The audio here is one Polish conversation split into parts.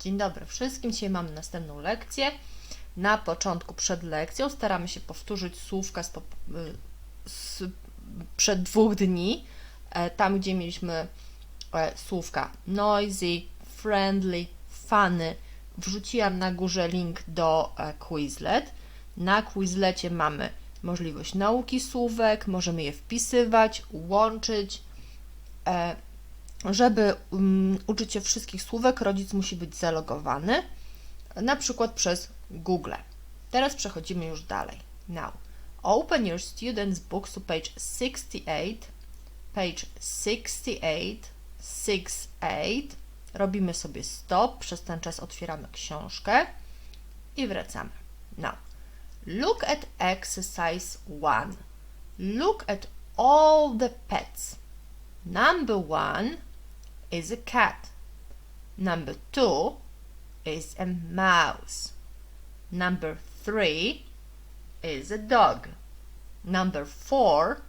Dzień dobry wszystkim. Dzisiaj mamy następną lekcję. Na początku, przed lekcją, staramy się powtórzyć słówka z, y, z przed dwóch dni. E, Tam, gdzie mieliśmy e, słówka noisy, friendly, funny. Wrzuciłam na górze link do e, Quizlet. Na Quizlecie mamy możliwość nauki słówek, możemy je wpisywać, łączyć. Żeby um, uczyć się wszystkich słówek, rodzic musi być zalogowany, na przykład przez Google. Teraz przechodzimy już dalej. Now, open your student's books to page 68, page 68, 68. Robimy sobie stop, przez ten czas otwieramy książkę i wracamy. Now, look at exercise 1. Look at all the pets. Number one is a cat. Number two is a mouse. Number three is a dog. Number four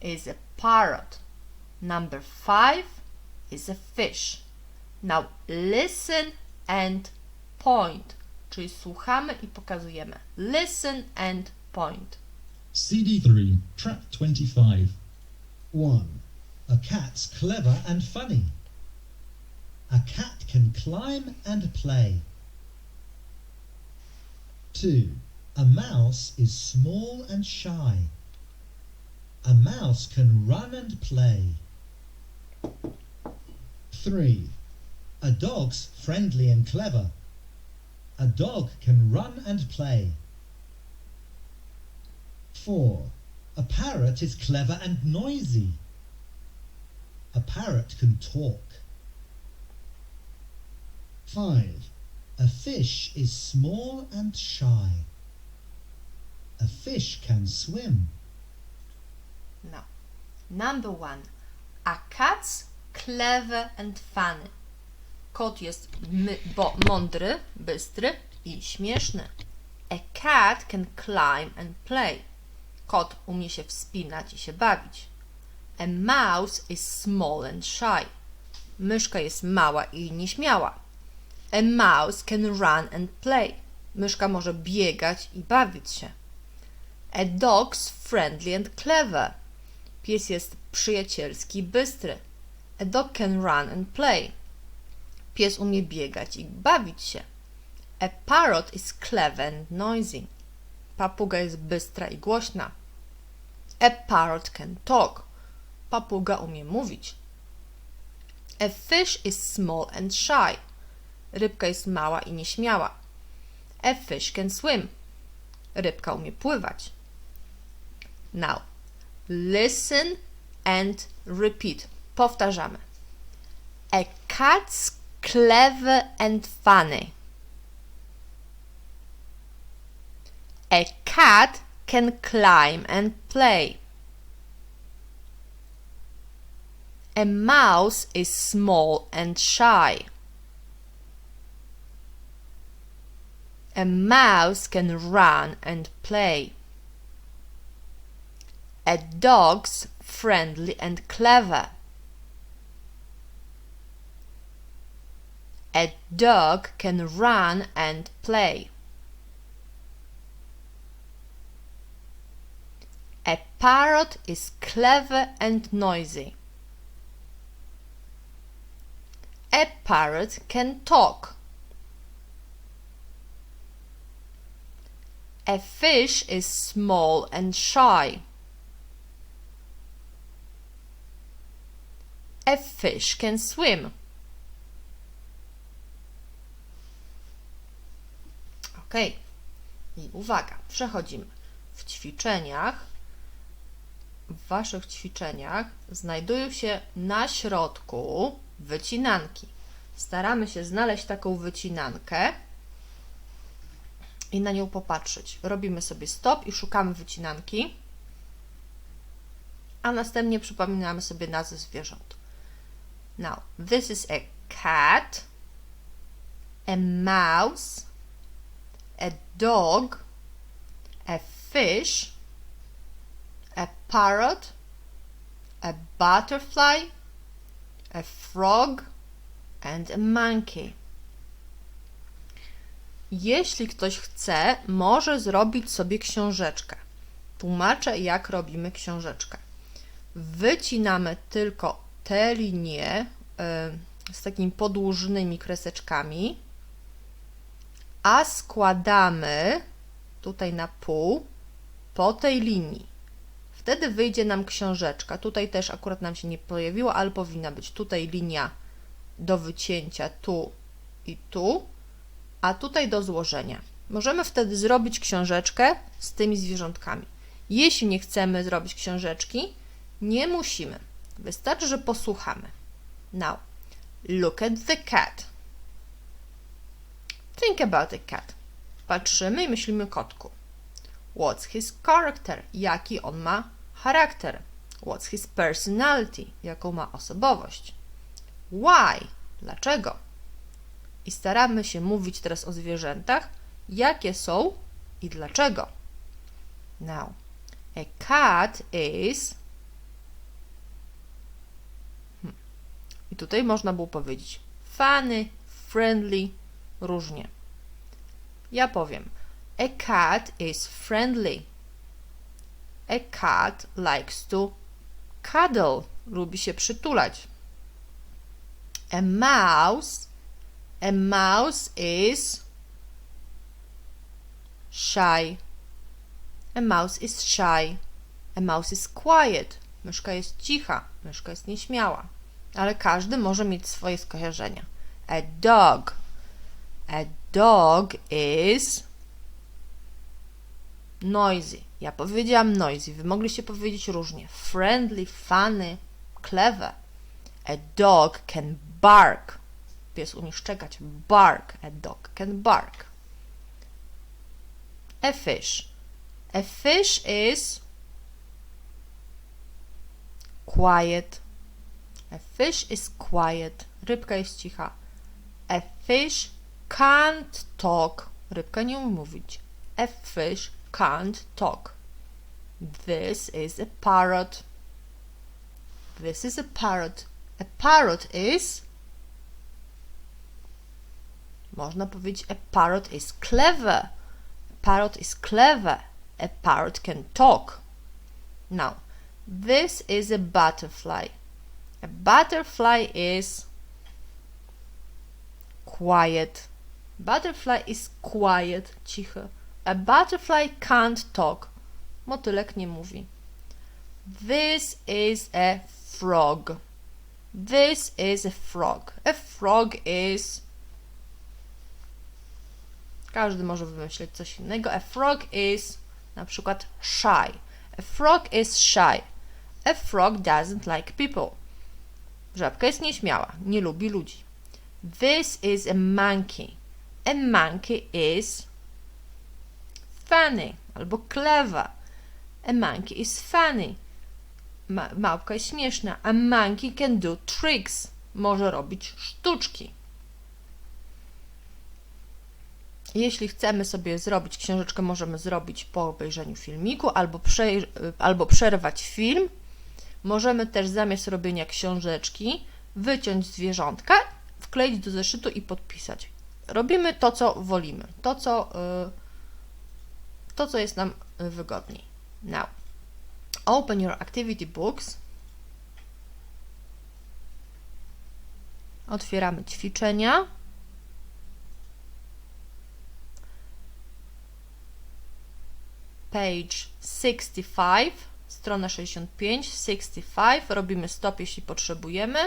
is a parrot. Number five is a fish. Now listen and point. Czyli słuchamy i pokazujemy. Listen and point. CD3, track 25. 1. A cat's clever and funny. A cat can climb and play. 2. A mouse is small and shy. A mouse can run and play. 3. A dog's friendly and clever. A dog can run and play. 4. A parrot is clever and noisy. A parrot can talk. 5. A fish is small and shy. A fish can swim. No. Number one. A cat's clever and funny. Kot jest bo, mądry, bystry i śmieszny. A cat can climb and play. Kot umie się wspinać i się bawić. A mouse is small and shy. Myszka jest mała i nieśmiała. A mouse can run and play. Myszka może biegać i bawić się. A dog's friendly and clever. Pies jest przyjacielski i bystry. A dog can run and play. Pies umie biegać i bawić się. A parrot is clever and noisy. Papuga jest bystra i głośna. A parrot can talk. Papuga umie mówić. A fish is small and shy. Rybka jest mała i nieśmiała. A fish can swim. Rybka umie pływać. Now, listen and repeat. Powtarzamy. A cat's clever and funny. A cat can climb and play. A mouse is small and shy. A mouse can run and play. A dog's friendly and clever. A dog can run and play. A parrot is clever and noisy. A parrot can talk. A fish is small and shy. A fish can swim. Ok. I uwaga, przechodzimy. W ćwiczeniach, w Waszych ćwiczeniach znajdują się na środku wycinanki. Staramy się znaleźć taką wycinankę i na nią popatrzeć. Robimy sobie stop i szukamy wycinanki, a następnie przypominamy sobie nazwy zwierząt. Now, this is a cat, a mouse, a dog, a fish, a parrot, a butterfly, a frog, and a monkey. Jeśli ktoś chce, może zrobić sobie książeczkę. Tłumaczę, jak robimy książeczkę. Wycinamy tylko te linie y, z takimi podłużnymi kreseczkami, a składamy tutaj na pół po tej linii. Wtedy wyjdzie nam książeczka. Tutaj też akurat nam się nie pojawiło, ale powinna być tutaj linia do wycięcia tu i tu, a tutaj do złożenia. Możemy wtedy zrobić książeczkę z tymi zwierzątkami. Jeśli nie chcemy zrobić książeczki, nie musimy. Wystarczy, że posłuchamy. Now, look at the cat. Think about the cat. Patrzymy i myślimy kotku. What's his character? Jaki on ma charakter? What's his personality? Jaką ma osobowość? Why? Dlaczego? I staramy się mówić teraz o zwierzętach, jakie są i dlaczego. Now, a cat is. Hmm. I tutaj można było powiedzieć funny, friendly, różnie. Ja powiem: A cat is friendly. A cat likes to cuddle. Lubi się przytulać. A mouse. A mouse is shy. A mouse is shy. A mouse is quiet. Myszka jest cicha. Myszka jest nieśmiała. Ale każdy może mieć swoje skojarzenia. A dog. A dog is noisy. Ja powiedziałam noisy. Wy mogliście powiedzieć różnie. Friendly, funny, clever. A dog can bark. Pies umie szczekać. Bark. A dog can bark. A fish. A fish is quiet. A fish is quiet. Rybka jest cicha. A fish can't talk. Rybka nie umie mówić. A fish can't talk. This is a parrot. This is a parrot. A parrot is. Można powiedzieć, a parrot is clever. A parrot is clever. A parrot can talk. Now, this is a butterfly. A butterfly is quiet. Butterfly is quiet, cichy. A butterfly can't talk. Motylek nie mówi. This is a frog. This is a frog. A frog is. Każdy może wymyślić coś innego. A frog is na przykład shy. A frog is shy. A frog doesn't like people. Żabka jest nieśmiała, nie lubi ludzi. This is a monkey. A monkey is funny albo clever. A monkey is funny. Ma małpka jest śmieszna. A monkey can do tricks. Może robić sztuczki. Jeśli chcemy sobie zrobić książeczkę, możemy zrobić po obejrzeniu filmiku albo, albo przerwać film. Możemy też zamiast robienia książeczki wyciąć zwierzątka, wkleić do zeszytu i podpisać. Robimy to, co wolimy, to, co, y, to, co jest nam wygodniej. Now, open your activity books. Otwieramy ćwiczenia. Page 65, strona 65, 65. Robimy stop, jeśli potrzebujemy.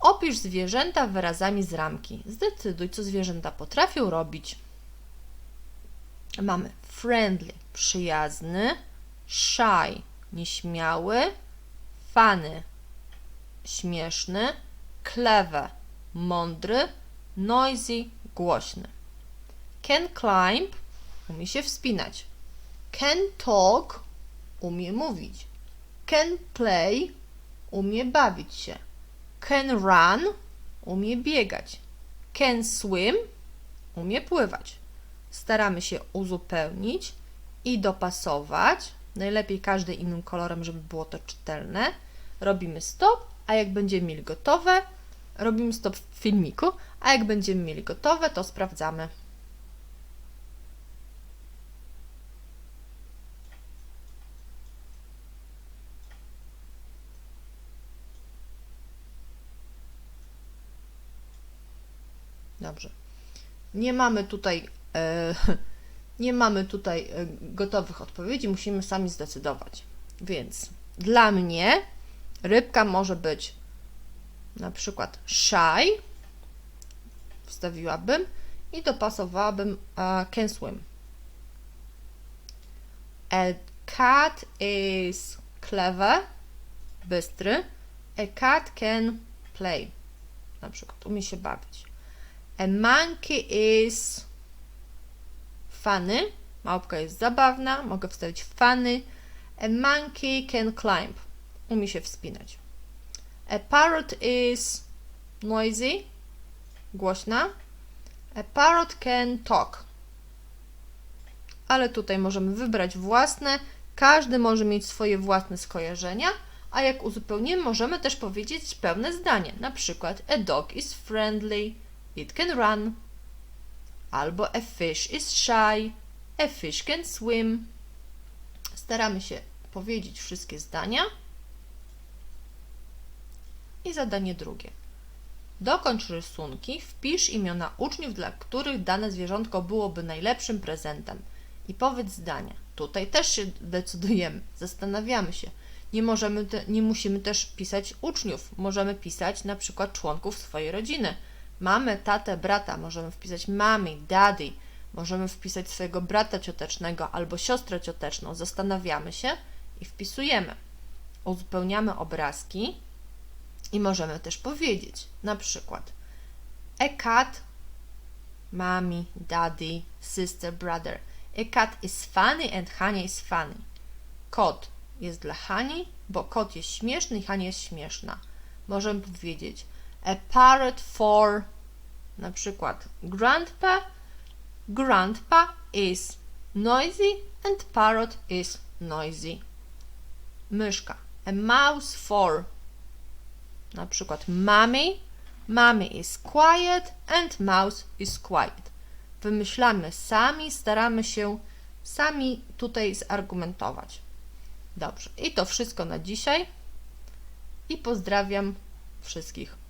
Opisz zwierzęta wyrazami z ramki. Zdecyduj, co zwierzęta potrafią robić. Mamy friendly, przyjazny, shy, nieśmiały, funny, śmieszny, clever, mądry, noisy, głośny. Can climb, umie się wspinać. Can talk, umie mówić. Can play, umie bawić się. Can run, umie biegać. Can swim, umie pływać. Staramy się uzupełnić i dopasować. Najlepiej każdy innym kolorem, żeby było to czytelne. Robimy stop, a jak będziemy mieli gotowe, robimy stop w filmiku, a jak będziemy mieli gotowe, to sprawdzamy. Dobrze. Nie mamy tutaj e, nie mamy tutaj e, gotowych odpowiedzi, musimy sami zdecydować. Więc dla mnie rybka może być na przykład shy, wstawiłabym i dopasowałabym can swim. A cat is clever, bystry. A cat can play, na przykład umie się bawić. A monkey is funny, małpka jest zabawna, mogę wstawić funny. A monkey can climb, umie się wspinać. A parrot is noisy, głośna. A parrot can talk. Ale tutaj możemy wybrać własne. Każdy może mieć swoje własne skojarzenia, a jak uzupełnimy, możemy też powiedzieć pełne zdanie. Na przykład a dog is friendly, it can run. Albo a fish is shy, a fish can swim. Staramy się powiedzieć wszystkie zdania. I zadanie drugie. Dokończ rysunki, wpisz imiona uczniów, dla których dane zwierzątko byłoby najlepszym prezentem. I powiedz zdania. Tutaj też się decydujemy, zastanawiamy się. Nie, możemy te, nie musimy też pisać uczniów, możemy pisać na przykład członków swojej rodziny. Mamy, tatę, brata, możemy wpisać mamy, daddy, możemy wpisać swojego brata ciotecznego albo siostrę cioteczną. Zastanawiamy się i wpisujemy. Uzupełniamy obrazki, i możemy też powiedzieć, na przykład cat, mommy, daddy, sister, brother. A cat is funny and Hania is funny. Kot jest dla Hani, bo kot jest śmieszny i Hania jest śmieszna. Możemy powiedzieć a parrot for na przykład grandpa. Grandpa is noisy and parrot is noisy. Myszka. A mouse for na przykład mommy, mommy is quiet and mouse is quiet. Wymyślamy sami, staramy się sami tutaj zargumentować. Dobrze, i to wszystko na dzisiaj. I pozdrawiam wszystkich.